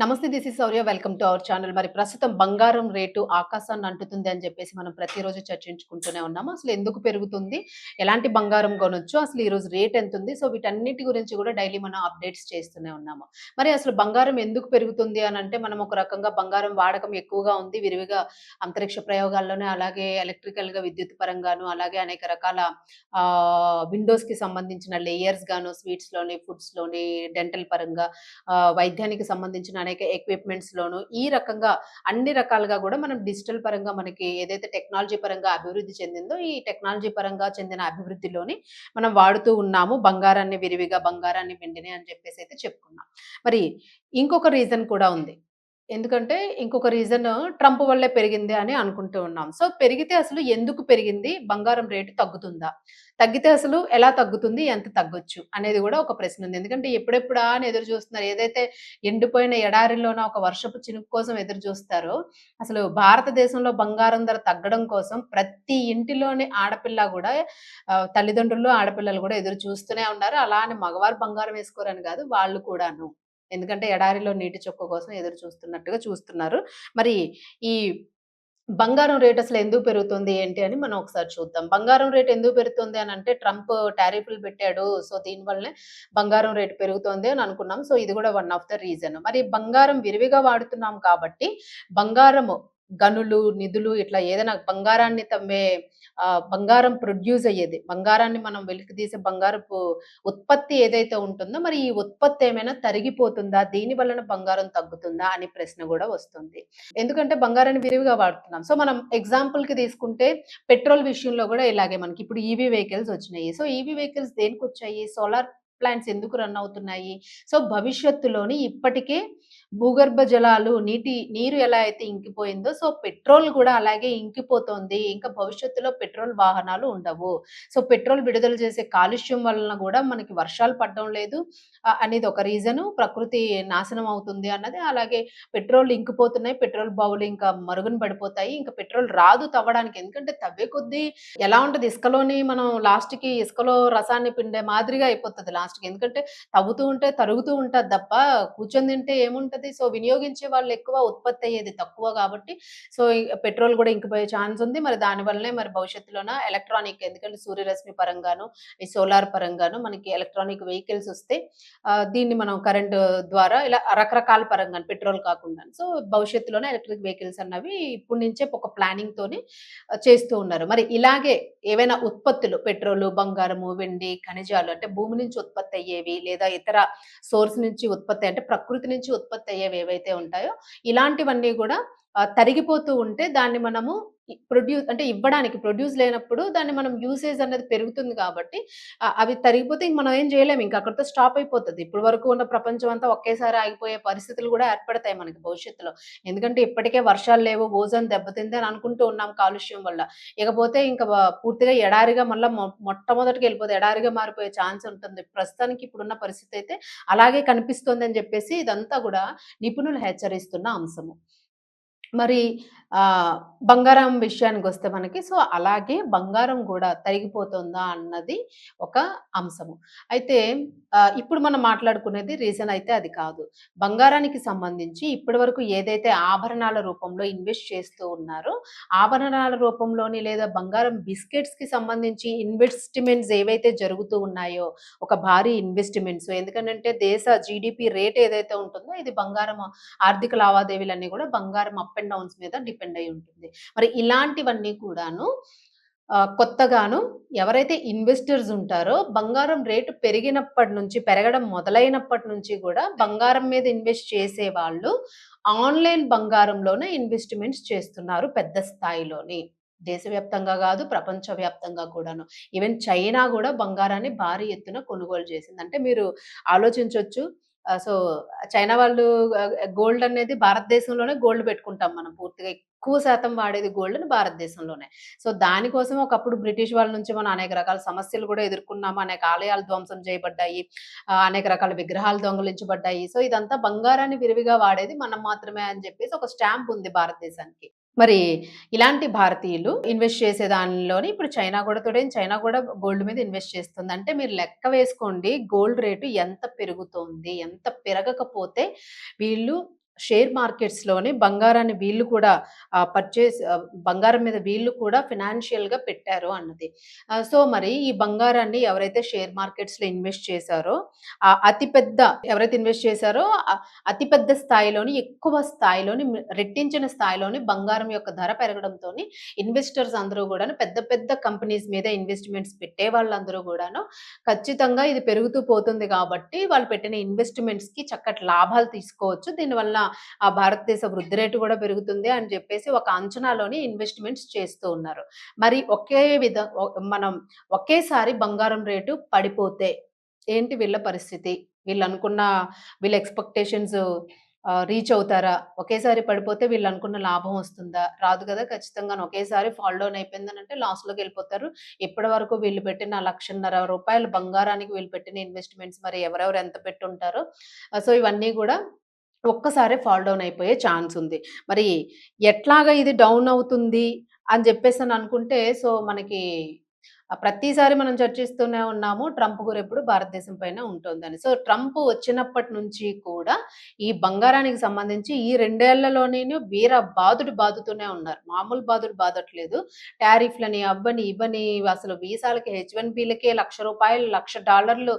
నమస్తే this is Sourya. Welcome to our channel. మరి ప్రస్తుతం బంగారం రేటు ఆకాశాన్ని అంటుతుంది అని చెప్పేసి మనం ప్రతిరోజు చర్చించుకుంటూనే ఉన్నాము. అసలు ఎందుకు పెరుగుతుంది? ఎలాంటి బంగారం కొనొచ్చు? అసలు ఈ రోజు రేట్ ఎంత ఉంది సో వీటన్నిటి గురించి కూడా డైలీ మనం అప్డేట్స్ చేస్తూనే ఉన్నాము. మరి అసలు బంగారం ఎందుకు పెరుగుతుంది అని అంటే మనం ఒక రకంగా బంగారం వాడకం ఎక్కువగా ఉంది. విరివిగా అంతరిక్ష ప్రయోగాల్లోనే అలాగే ఎలక్ట్రికల్గా విద్యుత్ పరంగాను అలాగే అనేక రకాల విండోస్కి సంబంధించిన లేయర్స్ గాను స్వీట్స్లోని ఫుడ్స్లోని డెంటల్ పరంగా వైద్యానికి సంబంధించిన అనేక ఎక్విప్మెంట్స్ లోను ఈ రకంగా అన్ని రకాలుగా కూడా మనం డిజిటల్ పరంగా మనకి ఏదైతే టెక్నాలజీ పరంగా అభివృద్ధి చెందిందో ఈ టెక్నాలజీ పరంగా చెందిన అభివృద్ధిలోని మనం వాడుతూ ఉన్నాము. బంగారాన్ని విరివిగా బంగారాన్ని వెండిని అని చెప్పేసి అయితే చెప్పుకున్నాం. మరి ఇంకొక రీజన్ కూడా ఉంది. ఎందుకంటే ఇంకొక రీజన్ ట్రంప్ వల్లే పెరిగింది అని అనుకుంటూ ఉన్నాం. సో పెరిగితే అసలు ఎందుకు పెరిగింది? బంగారం రేటు తగ్గుతుందా? తగ్గితే అసలు ఎలా తగ్గుతుంది? ఎంత తగ్గొచ్చు? అనేది కూడా ఒక ప్రశ్న ఉంది. ఎందుకంటే ఎప్పుడెప్పుడా అని ఎదురు చూస్తున్నారు. ఏదైతే ఎండిపోయిన ఎడారిలోన ఒక వర్షపు చినుకు కోసం ఎదురు చూస్తారో అసలు భారతదేశంలో బంగారం ధర తగ్గడం కోసం ప్రతి ఇంటిలోని ఆడపిల్ల కూడా తల్లిదండ్రులు ఆడపిల్లలు కూడా ఎదురు చూస్తూనే ఉన్నారు. అలా అని మగవారు బంగారం వేసుకోరని కాదు వాళ్ళు కూడాను. ఎందుకంటే ఎడారిలో నీటి చొక్క కోసం ఎదురు చూస్తున్నట్టుగా చూస్తున్నారు. మరి ఈ బంగారం రేట్ అసలు ఎందుకు పెరుగుతుంది ఏంటి అని మనం ఒకసారి చూద్దాం. బంగారం రేట్ ఎందుకు పెరుగుతుంది అని అంటే ట్రంప్ టారిఫ్లు పెట్టాడు. సో దీనివల్లనే బంగారం రేటు పెరుగుతుంది అని అనుకున్నాం. సో ఇది కూడా వన్ ఆఫ్ ద రీజన్ మరి బంగారం విరివిగా వాడుతున్నాం కాబట్టి బంగారము గనులు నిధులు ఇట్లా ఏదైనా బంగారాన్ని తమ్మే బంగారం ప్రొడ్యూస్ అయ్యేది. బంగారాన్ని మనం వెలికి తీసే బంగారపు ఉత్పత్తి ఏదైతే ఉంటుందో మరి ఈ ఉత్పత్తి ఏమైనా తరిగిపోతుందా? దీని వలన బంగారం తగ్గుతుందా? అని ప్రశ్న కూడా వస్తుంది. ఎందుకంటే బంగారాన్ని విరివిగా వాడుతున్నాం. సో మనం ఎగ్జాంపుల్కి తీసుకుంటే పెట్రోల్ విషయంలో కూడా ఇలాగే మనకి ఇప్పుడు ఈవీ వెహికల్స్ వచ్చినాయి. సో ఈవీ వెహికల్స్ దేనికి వచ్చాయి సోలార్ ప్లాంట్స్ ఎందుకు రన్ అవుతున్నాయి? సో భవిష్యత్తులోని ఇప్పటికే భూగర్భ జలాలు నీటి నీరు ఎలా అయితే ఇంకిపోయిందో సో పెట్రోల్ కూడా అలాగే ఇంకిపోతుంది. ఇంకా భవిష్యత్తులో పెట్రోల్ వాహనాలు ఉండవు. సో పెట్రోల్ విడుదల చేసే కాలుష్యం వలన కూడా మనకి వర్షాలు పడడం లేదు. అనేది ఒక రీజను. ప్రకృతి నాశనం అవుతుంది అన్నది. అలాగే పెట్రోల్ ఇంకిపోతున్నాయి. పెట్రోల్ బావులు ఇంకా మరుగున పడిపోతాయి. ఇంకా పెట్రోల్ రాదు తవ్వడానికి. ఎందుకంటే తవ్వే కొద్దీ ఎలా ఉంటది? ఇసుకలోని మనం లాస్ట్కి ఇసుకలో రసాన్ని పిండే మాదిరిగా అయిపోతుంది. లాస్ట్ లాస్ట్కి ఎందుకంటే తవ్వుతూ ఉంటే తరుగుతూ ఉంటది తప్ప కూర్చొని తింటే ఏముంటది? సో వినియోగించే వాళ్ళు ఎక్కువ ఉత్పత్తి అయ్యేది తక్కువ కాబట్టి సో పెట్రోల్ కూడా ఇంకిపోయే ఛాన్స్ ఉంది. మరి దానివల్లనే మరి భవిష్యత్తులోన ఎలక్ట్రానిక్ ఎందుకంటే సూర్యరశ్మి పరంగాను ఈ సోలార్ పరంగాను మనకి ఎలక్ట్రానిక్ వెహికల్స్ వస్తే దీన్ని మనం కరెంటు ద్వారా ఇలా రకరకాల పరంగా పెట్రోల్ కాకుండా. సో భవిష్యత్తులోనే ఎలక్ట్రిక్ వెహికల్స్ అన్నవి ఇప్పటి నుంచే ఒక ప్లానింగ్ తోని చేస్తూ ఉన్నారు. మరి ఇలాగే ఏవైనా ఉత్పత్తులు పెట్రోలు బంగారము వెండి ఖనిజాలు అంటే భూమి నుంచి ఉత్పత్తి ఉత్పత్తి అయ్యేవి లేదా ఇతర సోర్స్ నుంచి ఉత్పత్తి అంటే ప్రకృతి నుంచి ఉత్పత్తి అయ్యేవి ఏవైతే ఉంటాయో ఇలాంటివన్నీ కూడా తరిగిపోతూ ఉంటే దాన్ని మనము ప్రొడ్యూస్ అంటే ఇవ్వడానికి ప్రొడ్యూస్ లేనప్పుడు దాన్ని మనం యూసేజ్ అనేది పెరుగుతుంది కాబట్టి అవి తరిగిపోతే ఇంక మనం ఏం చేయలేము. ఇంకా అక్కడితో స్టాప్ అయిపోతుంది. ఇప్పుడు వరకు ఉన్న ప్రపంచం అంతా ఒకేసారి ఆగిపోయే పరిస్థితులు కూడా ఏర్పడతాయి మనకి భవిష్యత్తులో. ఎందుకంటే ఇప్పటికే వర్షాలు లేవు ఓజోన్ దెబ్బతింది అని అనుకుంటూ ఉన్నాం కాలుష్యం వల్ల. ఇకపోతే ఇంకా పూర్తిగా ఎడారిగా మళ్ళీ మొట్టమొదటికి వెళ్ళిపోతే ఎడారిగా మారిపోయే ఛాన్స్ ఉంటుంది. ప్రస్తుతానికి ఇప్పుడున్న పరిస్థితి అయితే అలాగే కనిపిస్తుంది అని చెప్పేసి ఇదంతా కూడా నిపుణులు హెచ్చరిస్తున్న అంశము. మరి ఆ బంగారం విషయానికి వస్తే మనకి సో అలాగే బంగారం కూడా తరిగిపోతుందా అన్నది ఒక అంశము. అయితే ఇప్పుడు మనం మాట్లాడుకునేది రీజన్ అయితే అది కాదు. బంగారానికి సంబంధించి ఇప్పటి వరకు ఏదైతే ఆభరణాల రూపంలో ఇన్వెస్ట్ చేస్తూ ఉన్నారో ఆభరణాల రూపంలోని లేదా బంగారం బిస్కెట్స్కి సంబంధించి ఇన్వెస్ట్మెంట్స్ ఏవైతే జరుగుతూ ఉన్నాయో ఒక భారీ ఇన్వెస్ట్మెంట్స్ ఎందుకంటే దేశ జీడిపి రేట్ ఏదైతే ఉంటుందో ఇది బంగారం ఆర్థిక లావాదేవీలన్నీ కూడా బంగారం అప్పటి అండ్ డౌన్స్ మీద డిపెండ్ అయి ఉంటుంది. మరి ఇలాంటివన్నీ కూడాను ఆ, కొత్తగాను ఎవరైతే ఇన్వెస్టర్స్ ఉంటారో బంగారం రేటు పెరిగినప్పటి నుంచి పెరగడం మొదలైనప్పటి నుంచి కూడా బంగారం మీద ఇన్వెస్ట్ చేసే వాళ్ళు ఆన్లైన్ బంగారంలోనే ఇన్వెస్ట్మెంట్స్ చేస్తున్నారు పెద్ద స్థాయిలోని. దేశవ్యాప్తంగా కాదు ప్రపంచవ్యాప్తంగా కూడాను. ఈవెన్ చైనా కూడా బంగారాన్ని భారీ ఎత్తున కొనుగోలు చేసింది. అంటే మీరు ఆలోచించవచ్చు సో చైనా వాళ్ళు గోల్డ్ అనేది భారతదేశంలోనే గోల్డ్ పెట్టుకుంటాం మనం పూర్తిగా. ఎక్కువ శాతం వాడేది గోల్డ్ భారతదేశంలోనే. సో దానికోసం ఒకప్పుడు బ్రిటిష్ వాళ్ళ నుంచి మనం అనేక రకాల సమస్యలు కూడా ఎదుర్కొన్నాము అనేక ఆలయాలు ధ్వంసం చేయబడ్డాయి. అనేక రకాల విగ్రహాలు దొంగలించబడ్డాయి. సో ఇదంతా బంగారాన్ని విరివిగా వాడేది మనం మాత్రమే అని చెప్పేసి ఒక స్టాంప్ ఉంది భారతదేశానికి. మరి ఇలాంటి భారతీయులు ఇన్వెస్ట్ చేసే దానిలోని ఇప్పుడు చైనా కూడా తోడే చైనా కూడా గోల్డ్ మీద ఇన్వెస్ట్ చేస్తుంది. అంటే మీరు లెక్క వేసుకోండి గోల్డ్ రేటు ఎంత పెరుగుతోంది ఎంత పెరగకపోతే వీళ్ళు షేర్ మార్కెట్స్లోనే బంగారాన్ని వీళ్ళు కూడా పర్చేస్ బంగారం మీద వీళ్ళు కూడా ఫినాన్షియల్‌గా పెట్టారు అన్నది. సో, మరి ఈ బంగారాన్ని ఎవరైతే షేర్ మార్కెట్స్‌లో ఇన్వెస్ట్ చేశారో అతిపెద్ద ఎవరైతే ఇన్వెస్ట్ చేశారో అతిపెద్ద స్థాయిలోని, ఎక్కువ స్థాయిలోని రెట్టించిన స్థాయిలోని బంగారం యొక్క ధర పెరగడంతోని ఇన్వెస్టర్స్ అందరూ కూడా పెద్ద పెద్ద కంపెనీస్ మీద ఇన్వెస్ట్‌మెంట్స్ పెట్టే వాళ్ళందరూ కూడాను ఖచ్చితంగా ఇది పెరుగుతూ పోతుంది కాబట్టి వాళ్ళు పెట్టిన ఇన్వెస్ట్‌మెంట్స్‌కి చక్కటి లాభాలు తీసుకోవచ్చు. దీనివల్ల ఆ భారతదేశ వృద్ధి రేటు కూడా పెరుగుతుంది అని చెప్పేసి ఒక అంచనాలోని ఇన్వెస్ట్‌మెంట్స్ చేస్తూ ఉన్నారు. మరి ఒకే విధ మనం ఒకేసారి బంగారం రేటు పడిపోతే ఏంటి వీళ్ళ పరిస్థితి? వీళ్ళనుకున్న వీళ్ళ ఎక్స్‌పెక్టేషన్స్ రీచ్ అవుతారా? ఒకేసారి పడిపోతే వీళ్ళనుకున్న లాభం వస్తుందా? రాదు కదా ఖచ్చితంగా ఒకేసారి ఫాల్ డౌన్ లాస్ట్లోకి వెళ్ళిపోతారు ఇప్పటి వరకు వీళ్ళు పెట్టిన లక్షన్నర రూపాయలు బంగారానికి వీళ్ళు పెట్టిన ఇన్వెస్ట్‌మెంట్స్ మరి ఎవరెవరు ఎంత పెట్టుంటారో సో, ఇవన్నీ కూడా ఒక్కసారే ఫాల్ డౌన్ అయిపోయే ఛాన్స్ ఉంది. మరి ఎట్లాగా ఇది డౌన్ అవుతుంది అని జెప్పేసని అనుకుంటే సో, మనకి ప్రతిసారి మనం చర్చిస్తూనే ఉన్నాము. ట్రంప్ గురెప్పుడు భారతదేశం పైన ఉంటుందని. సో, ట్రంప్ వచ్చినప్పటి నుంచి కూడా ఈ బంగారానికి సంబంధించి ఈ రెండేళ్ళలోనే వీర బాదుడు బాదుతూనే ఉన్నారు. మామూలు బాదుడు బాధట్లేదు టారిఫ్‌లని, అవ్వని, ఇవ్వని అసలు వీసాలకి, హెచ్ వన్ బీలకే లక్ష రూపాయలు లక్ష డాలర్లు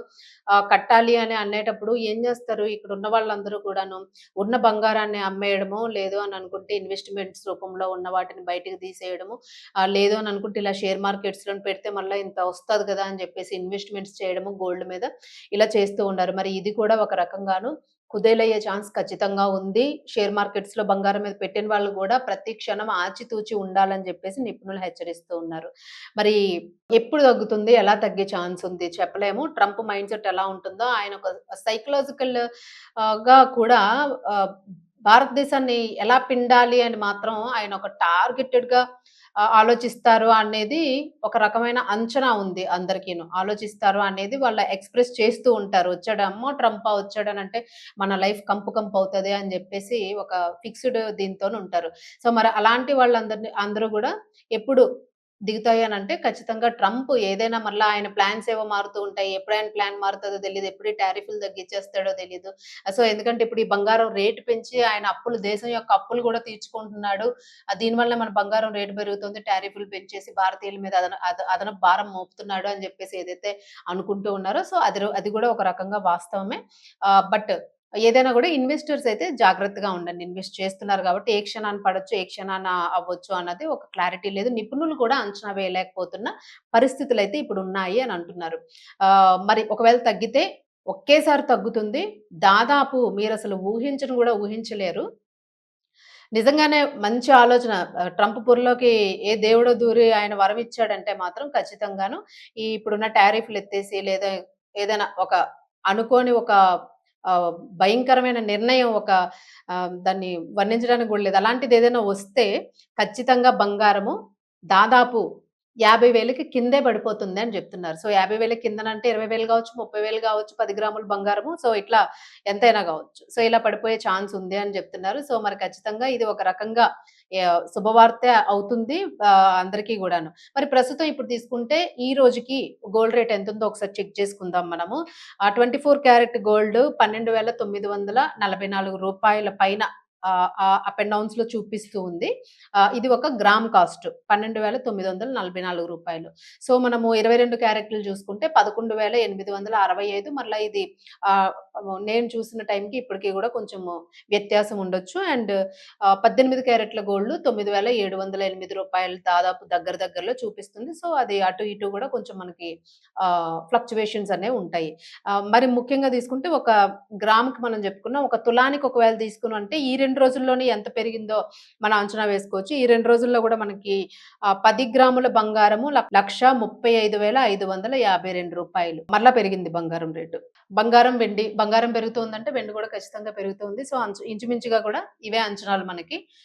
కట్టాలి అని అనేటప్పుడు ఏం చేస్తారు ఇక్కడ ఉన్న వాళ్ళందరూ కూడాను ఉన్న బంగారాన్ని అమ్మేయడము లేదు అని అనుకుంటే ఇన్వెస్ట్‌మెంట్స్ రూపంలో ఉన్న వాటిని బయటకు తీసేయడము, లేదు అని అనుకుంటే ఇలా షేర్ మార్కెట్స్లో పెడితే వల్ల ఇంత వస్తుంది కదా అని చెప్పేసి ఇన్వెస్ట్‌మెంట్స్ చేయడము గోల్డ్ మీద ఇలా చేస్తూ ఉన్నారు. మరి ఇది కూడా ఒక రకంగాను కుదేలయ్యే ఛాన్స్ ఖచ్చితంగా ఉంది. షేర్ మార్కెట్స్లో బంగారం మీద పెట్టిన వాళ్ళు కూడా ప్రతి క్షణం ఆచితూచి ఉండాలని చెప్పేసి నిపుణులు హెచ్చరిస్తూ ఉన్నారు. మరి ఎప్పుడు తగ్గుతుంది? ఎలా తగ్గే ఛాన్స్ ఉంది? చెప్పలేము. ట్రంప్ మైండ్ సెట్ ఎలా ఉంటుందో ఆయన ఒక సైకలాజికల్గా కూడా భారతదేశాన్ని ఎలా పిండాలి అని మాత్రం ఆయన ఒక టార్గెటెడ్గా ఆలోచిస్తారు అనేది ఒక రకమైన అంచనా ఉంది అందరికీను. ఆలోచిస్తారు అనేది వాళ్ళ ఎక్స్‌ప్రెస్ చేస్తూ ఉంటారు. వచ్చాడమ్మో ట్రంప్ వచ్చాడనంటే మన లైఫ్ కంపు కంపు అవుతుంది అని చెప్పేసి ఒక ఫిక్స్‌డ్ దీంతోనుంటారు. సో, మరి అలాంటి వాళ్ళందరిని అందరూ కూడా ఎప్పుడు దిగుతాయనంటే ఖచ్చితంగా ట్రంప్ ఏదైనా మళ్ళీ ఆయన ప్లాన్స్ ఏవో మారుతూ ఉంటాయి. ఎప్పుడు ఆయన ప్లాన్ మారుతుందో తెలియదు ఎప్పుడు టారిఫ్‌లు తగ్గించేస్తాడో తెలియదు సో, ఎందుకంటే ఇప్పుడు ఈ బంగారం రేటు పెంచి ఆయన అప్పులు దేశం యొక్క అప్పులు కూడా తీర్చుకుంటున్నాడు. దీనివల్ల మన బంగారం రేటు పెరుగుతుంది. టారిఫ్‌లు పెంచేసి భారతీయుల మీద అదన అదన భారం మోపుతున్నాడు అని చెప్పేసి ఏదైతే అనుకుంటూ ఉన్నారో సో, అది అది కూడా ఒక రకంగా వాస్తవమే. బట్ ఏదైనా కూడా ఇన్వెస్టర్స్ అయితే జాగ్రత్తగా ఉండండి. ఇన్వెస్ట్ చేస్తున్నారు కాబట్టి ఏ క్షణాన్ని పడవచ్చు ఏ క్షణాన అవ్వచ్చు అన్నది ఒక క్లారిటీ లేదు. నిపుణులు కూడా అంచనా వేయలేకపోతున్న పరిస్థితులు అయితే ఇప్పుడు ఉన్నాయి అని అంటున్నారు. మరి ఒకవేళ తగ్గితే ఒకేసారి తగ్గుతుంది. దాదాపు మీరు అసలు ఊహించను కూడా ఊహించలేరు. నిజంగానే మంచి ఆలోచన ట్రంప్ పొరలోకి ఏ దేవుడో దూరి ఆయన వరం ఇచ్చాడంటే మాత్రం ఖచ్చితంగాను ఈ ఇప్పుడున్న టారిఫ్‌లు ఎత్తేసి లేదా ఏదైనా ఒక అనుకోని ఒక భయంకరమైన నిర్ణయం ఒక దాన్ని వర్ణించడానికి కూడా లేదు. అలాంటిది ఏదైనా వస్తే ఖచ్చితంగా బంగారము దాదాపు యాభై వేలకి కిందే పడిపోతుంది అని చెప్తున్నారు సో, 50,000 కిందనంటే 20,000 గావచ్చు, 30,000 గావచ్చు 10 గ్రాముల బంగారము. సో, ఇట్లా ఎంతైనా కావచ్చు సో, ఇలా పడిపోయే ఛాన్స్ ఉంది అని చెప్తున్నారు సో, మరి ఖచ్చితంగా ఇది ఒక రకంగా శుభవార్త అవుతుంది అందరికీ కూడాను మరి ప్రస్తుతం ఇప్పుడు తీసుకుంటే ఈ రోజుకి గోల్డ్ రేట్ ఎంత ఉందో ఒకసారి చెక్ చేసుకుందాం మనము. ట్వంటీ ఫోర్ క్యారెట్ గోల్డ్ పన్నెండు వేల తొమ్మిది వందల నలభై నాలుగు రూపాయల పైన అప్ అండ్ డౌన్స్లో చూపిస్తూ ఉంది. ఇది ఒక గ్రామ్ కాస్ట్ పన్నెండు వేల తొమ్మిది వందల నలభై నాలుగు రూపాయలు సో, మనము 22 క్యారెట్లు చూసుకుంటే 11,865 మరలా ఇది నేను చూసిన టైంకి ఇప్పటికి కూడా కొంచెము వ్యత్యాసం ఉండొచ్చు. అండ్ పద్దెనిమిది క్యారెట్ల గోల్డ్ తొమ్మిది వేల ఏడు వందల ఎనిమిది రూపాయలు దాదాపు దగ్గర దగ్గరలో చూపిస్తుంది. సో, అది అటు ఇటు కూడా కొంచెం మనకి ఫ్లక్చువేషన్స్ అనేవి ఉంటాయి. మరి ముఖ్యంగా తీసుకుంటే ఒక గ్రామ్‌కి మనం చెప్పుకున్నాం ఒక తులానికి ఒకవేళ తీసుకున్నామంటే ఈ రెండు రెండు రోజుల్లోనే ఎంత పెరిగిందో మనం అంచనా వేసుకోవచ్చు. ఈ రెండు రోజుల్లో కూడా మనకి పది గ్రాముల బంగారము లక్ష రూపాయలు మరలా పెరిగింది బంగారం రేటు. బంగారం, వెండి బంగారం పెరుగుతుందంటే వెండి కూడా ఖచ్చితంగా పెరుగుతుంది. సో, అంచు ఇంచుమించుగా కూడా ఇవే అంచనాలు మనకి.